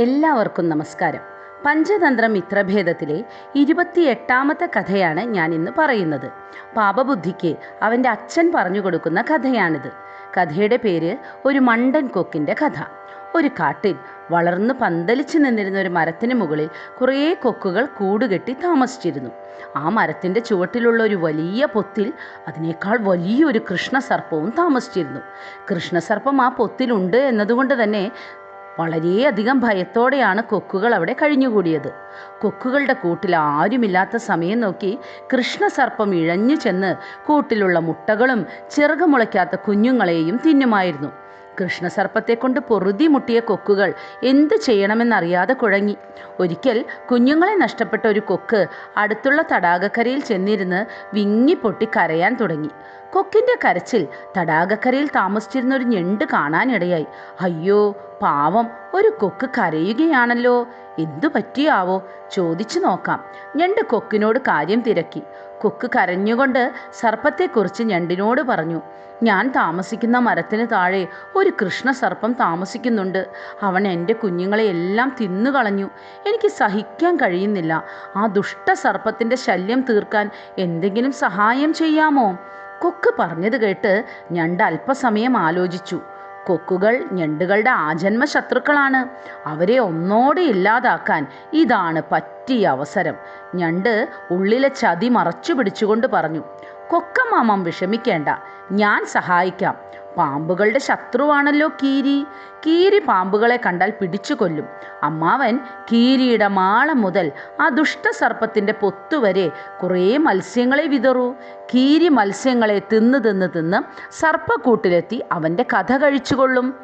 എല്ലാവർക്കും നമസ്കാരം. പഞ്ചതന്ത്ര മിത്രഭേദത്തിലെ ഇരുപത്തിയെട്ടാമത്തെ കഥയാണ് ഞാൻ ഇന്ന് പറയുന്നത്. പാപബുദ്ധിക്ക് അവന്റെ അച്ഛൻ പറഞ്ഞു കൊടുക്കുന്ന കഥയാണിത്. കഥയുടെ പേര് ഒരു മണ്ടൻ കൊക്കിന്റെ കഥ. ഒരു കാട്ടിൽ വളർന്ന് പന്തലിച്ചു നിന്നിരുന്ന ഒരു മരത്തിന് മുകളിൽ കുറേ കൊക്കുകൾ കൂടുകെട്ടി താമസിച്ചിരുന്നു. ആ മരത്തിന്റെ ചുവട്ടിലുള്ള ഒരു വലിയ പൊത്തിൽ അതിനേക്കാൾ വലിയൊരു കൃഷ്ണസർപ്പവും താമസിച്ചിരുന്നു. കൃഷ്ണസർപ്പം ആ പൊത്തിലുണ്ട് എന്നതുകൊണ്ട് തന്നെ വളരെയധികം ഭയത്തോടെയാണ് കൊക്കുകൾ അവിടെ കഴിഞ്ഞുകൂടിയത്. കൊക്കുകളുടെ കൂട്ടിൽ ആരുമില്ലാത്ത സമയം നോക്കി കൃഷ്ണസർപ്പം ഇഴഞ്ഞു ചെന്ന് കൂട്ടിലുള്ള മുട്ടകളും ചിറകുമുളയ്ക്കാത്ത കുഞ്ഞുങ്ങളെയും തിന്നുമായിരുന്നു. കൃഷ്ണസർപ്പത്തെ കൊണ്ട് പൊറുതി മുട്ടിയ കൊക്കുകൾ എന്തു ചെയ്യണമെന്നറിയാതെ കുഴങ്ങി. ഒരിക്കൽ കുഞ്ഞുങ്ങളെ നഷ്ടപ്പെട്ട ഒരു കൊക്ക് അടുത്തുള്ള തടാകക്കരയിൽ ചെന്നിരുന്ന് വിങ്ങിപ്പൊട്ടി കരയാൻ തുടങ്ങി. കൊക്കിന്റെ കരച്ചിൽ തടാകക്കരയിൽ താമസിച്ചിരുന്ന ഒരു ഞെണ്ട് കാണാനിടയായി. അയ്യോ പാവം ഒരു കൊക്ക് കരയുകയാണല്ലോ. എന്തു പറ്റിയാവോ? ചോദിച്ചു നോക്കാം. ഞണ്ട് കൊക്കിനോട് കാര്യം തിരക്കി. കൊക്ക് കരഞ്ഞുകൊണ്ട് സർപ്പത്തെക്കുറിച്ച് ഞണ്ടിനോട് പറഞ്ഞു. ഞാൻ താമസിക്കുന്ന മരത്തിന് താഴെ ഒരു കൃഷ്ണസർപ്പം താമസിക്കുന്നുണ്ട്. അവൻ എന്റെ കുഞ്ഞുങ്ങളെ എല്ലാം തിന്നുകളഞ്ഞു എനിക്ക് സഹിക്കാൻ കഴിയുന്നില്ല. ആ ദുഷ്ട സർപ്പത്തിന്റെ ശല്യം തീർക്കാൻ എന്തെങ്കിലും സഹായം ചെയ്യാമോ? കൊക്ക് പറഞ്ഞത് കേട്ട് ഞണ്ട് അല്പസമയം ആലോചിച്ചു. കൊക്കുകൾ ഞണ്ടുകളുടെ ആജന്മ ശത്രുക്കളാണ് അവരെ ഒന്നോടെ ഇല്ലാതാക്കാൻ ഇതാണ് പറ്റിയ അവസരം. ഞണ്ട് ഉള്ളിലെ ചതി മറച്ചു പിടിച്ചുകൊണ്ട് പറഞ്ഞു കൊക്കമാമം വിഷമിക്കേണ്ട ഞാൻ സഹായിക്കാം. പാമ്പുകളുടെ ശത്രുവാണല്ലോ കീരി. കീരി പാമ്പുകളെ കണ്ടാൽ പിടിച്ചു കൊല്ലും. അമ്മാവൻ കീരിയുടെ മാളം മുതൽ ആ ദുഷ്ടസർപ്പത്തിന്റെ പൊത്തുവരെ കുറേ മത്സ്യങ്ങളെ വിതറു. കീരി മത്സ്യങ്ങളെ തിന്ന് തിന്ന് തിന്ന് സർപ്പക്കൂട്ടിലെത്തി അവന്റെ കഥ കഴിച്ചുകൊള്ളും.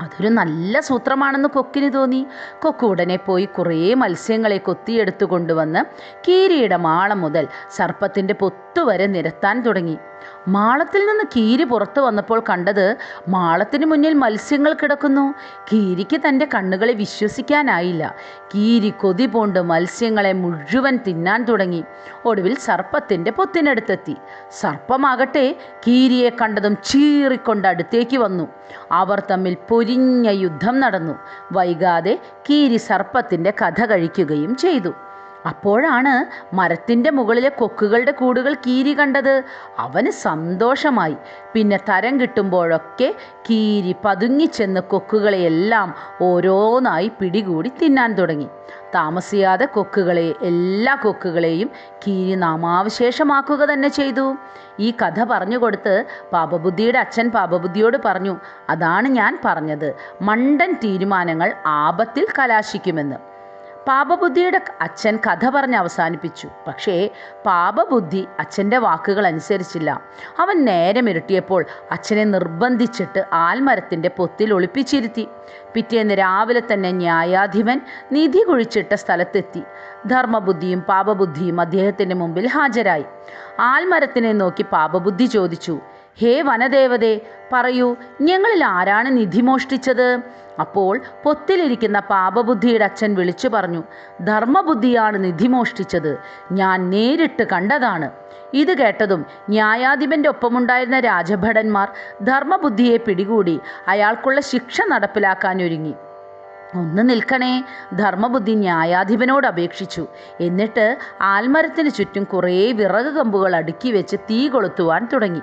അതൊരു നല്ല സൂത്രമാണെന്ന് കൊക്കിന് തോന്നി. കൊക്ക് ഉടനെ പോയി കുറേ മത്സ്യങ്ങളെ കൊത്തിയെടുത്തു കൊണ്ടുവന്ന് കീരിയുടെ മാളം മുതൽ സർപ്പത്തിന്റെ പൊത്തുവരെ നിരത്താൻ തുടങ്ങി. മാളത്തിൽ നിന്ന് കീരി പുറത്തു വന്നപ്പോൾ കണ്ടത് മാളത്തിന് മുന്നിൽ മത്സ്യങ്ങൾ കിടക്കുന്നു. കീരിക്ക് തന്റെ കണ്ണുകളെ വിശ്വസിക്കാനായില്ല. കീരി കൊതി പൂണ്ട് മത്സ്യങ്ങളെ മുഴുവൻ തിന്നാൻ തുടങ്ങി. ഒടുവിൽ സർപ്പത്തിന്റെ പൊത്തിനടുത്തെത്തി. സർപ്പമാകട്ടെ കീരിയെ കണ്ടതും ചീറിക്കൊണ്ട് അടുത്തേക്ക് വന്നു. അവർ തമ്മിൽ പൊരിഞ്ഞ യുദ്ധം നടന്നു. വൈകാതെ കീരി സർപ്പത്തിന്റെ കഥ കഴിക്കുകയും ചെയ്തു. അപ്പോഴാണ് മരത്തിന്റെ മുകളിലെ കൊക്കുകളുടെ കൂടുകൾ കീരി കണ്ടത്. അവന് സന്തോഷമായി. പിന്നെ തരം കിട്ടുമ്പോഴൊക്കെ കീരി പതുങ്ങിച്ചെന്ന് കൊക്കുകളെയെല്ലാം ഓരോന്നായി പിടികൂടി തിന്നാൻ തുടങ്ങി. താമസിയാതെ കൊക്കുകളെ എല്ലാ കൊക്കുകളെയും കീരി നാമാവശേഷമാക്കുക തന്നെ ചെയ്തു. ഈ കഥ പറഞ്ഞു കൊടുത്ത് പാപബുദ്ധിയുടെ അച്ഛൻ പാപബുദ്ധിയോട് പറഞ്ഞു അതാണ് ഞാൻ പറഞ്ഞത്. മണ്ടൻ തീരുമാനങ്ങൾ ആപത്തിൽ കലാശിക്കുമെന്ന്. പാപബുദ്ധിയുടെ അച്ഛൻ കഥ പറഞ്ഞ് അവസാനിപ്പിച്ചു. പക്ഷേ പാപബുദ്ധി അച്ഛന്റെ വാക്കുകൾ അനുസരിച്ചില്ല. അവൻ നേരം ഇരുട്ടിയപ്പോൾ അച്ഛനെ നിർബന്ധിച്ചിട്ട് ആൽമരത്തിന്റെ പൊത്തിൽ ഒളിപ്പിച്ചിരുത്തി. പിറ്റേന്ന് രാവിലെ തന്നെ ന്യായാധിപൻ നിധി കുഴിച്ചിട്ട സ്ഥലത്തെത്തി. ധർമ്മബുദ്ധിയും പാപബുദ്ധിയും അദ്ദേഹത്തിന്റെ മുമ്പിൽ ഹാജരായി. ആൽമരത്തിനെ നോക്കി പാപബുദ്ധി ചോദിച്ചു ഹേ വനദേവതേ പറയൂ ഞങ്ങളിൽ ആരാണ് നിധി മോഷ്ടിച്ചത്? അപ്പോൾ പൊത്തിലിരിക്കുന്ന പാപബുദ്ധിയുടെ അച്ഛൻ വിളിച്ചു പറഞ്ഞു ധർമ്മബുദ്ധിയാണ് നിധി മോഷ്ടിച്ചത്. ഞാൻ നേരിട്ട് കണ്ടതാണ്. ഇത് കേട്ടതും ന്യായാധിപന്റെ ഒപ്പമുണ്ടായിരുന്ന രാജഭടന്മാർ ധർമ്മബുദ്ധിയെ പിടികൂടി അയാൾക്കുള്ള ശിക്ഷ നടപ്പിലാക്കാൻ ഒരുങ്ങി. ഒന്ന് നിൽക്കണേ ധർമ്മബുദ്ധി ന്യായാധിപനോട് അപേക്ഷിച്ചു. എന്നിട്ട് ആൽമരത്തിന് ചുറ്റും കുറേ വിറക് കമ്പുകൾ അടുക്കി വെച്ച് തീ കൊളുത്തുവാൻ തുടങ്ങി.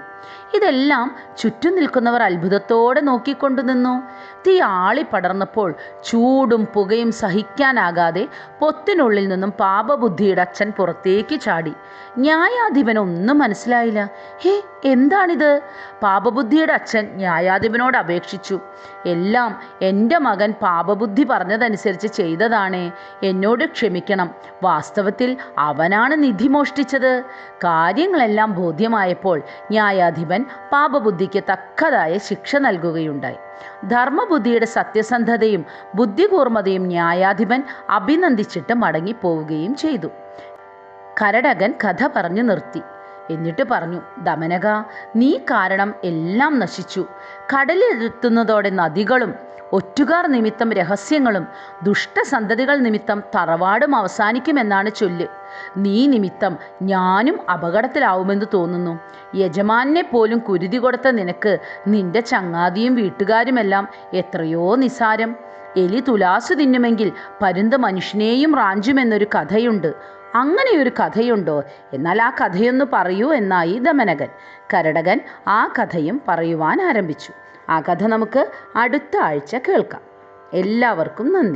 ഇതെല്ലാം ചുറ്റും നിൽക്കുന്നവർ അത്ഭുതത്തോടെ നോക്കിക്കൊണ്ടു നിന്നു. തീ ആളി പടർന്നപ്പോൾ ചൂടും പുകയും സഹിക്കാനാകാതെ പൊത്തിനുള്ളിൽ നിന്നും പാപബുദ്ധിയുടെ അച്ഛൻ പുറത്തേക്ക് ചാടി. ന്യായാധിപനൊന്നും മനസ്സിലായില്ല. ഹേ എന്താണിത്? പാപബുദ്ധിയുടെ അച്ഛൻ ന്യായാധിപനോട് അപേക്ഷിച്ചു. എല്ലാം എന്റെ മകൻ പാപബുദ്ധി പറഞ്ഞതനുസരിച്ച് ചെയ്തതാണേ. എന്നോട് ക്ഷമിക്കണം. വാസ്തവത്തിൽ അവനാണ് നിധി മോഷ്ടിച്ചത്. കാര്യങ്ങളെല്ലാം ബോധ്യമായപ്പോൾ ന്യായാധിപൻ പാപബുദ്ധിക്ക് തക്കതായ ശിക്ഷ നൽകുകയുണ്ടായി ധർമ്മബുദ്ധിയുടെ സത്യസന്ധതയും ബുദ്ധികൂർമ്മതയും ന്യായാധിപൻ അഭിനന്ദിച്ചിട്ട് മടങ്ങിപ്പോവുകയും ചെയ്തു കരടകൻ കഥ പറഞ്ഞു നിർത്തി എന്നിട്ട് പറഞ്ഞു ദമനക നീ കാരണം എല്ലാം നശിച്ചു കടലിലെത്തുന്നതോടെ നദികളും ഒറ്റുകാർ നിമിത്തം രഹസ്യങ്ങളും ദുഷ്ടസന്തതികൾ നിമിത്തം തറവാടും അവസാനിക്കുമെന്നാണ് ചൊല്ല്. നീ നിമിത്തം ഞാനും അപകടത്തിലാവുമെന്ന് തോന്നുന്നു. യജമാനെ പോലും കുരുതി കൊടുത്ത നിനക്ക് നിന്റെ ചങ്ങാതിയും വീട്ടുകാരുമെല്ലാം എത്രയോ നിസാരം. എലി തുലാസ് തിന്നുമെങ്കിൽ പരുന്ത് മനുഷ്യനെയും റാഞ്ചുമെന്നൊരു കഥയുണ്ട്. അങ്ങനെയൊരു കഥയുണ്ടോ? എന്നാൽ ആ കഥയൊന്ന് പറയൂ എന്നായി ദമനകൻ. കരടകൻ ആ കഥയും പറയുവാൻ ആരംഭിച്ചു. ആ കഥ നമുക്ക് അടുത്ത ആഴ്ച കേൾക്കാം. എല്ലാവർക്കും നന്ദി.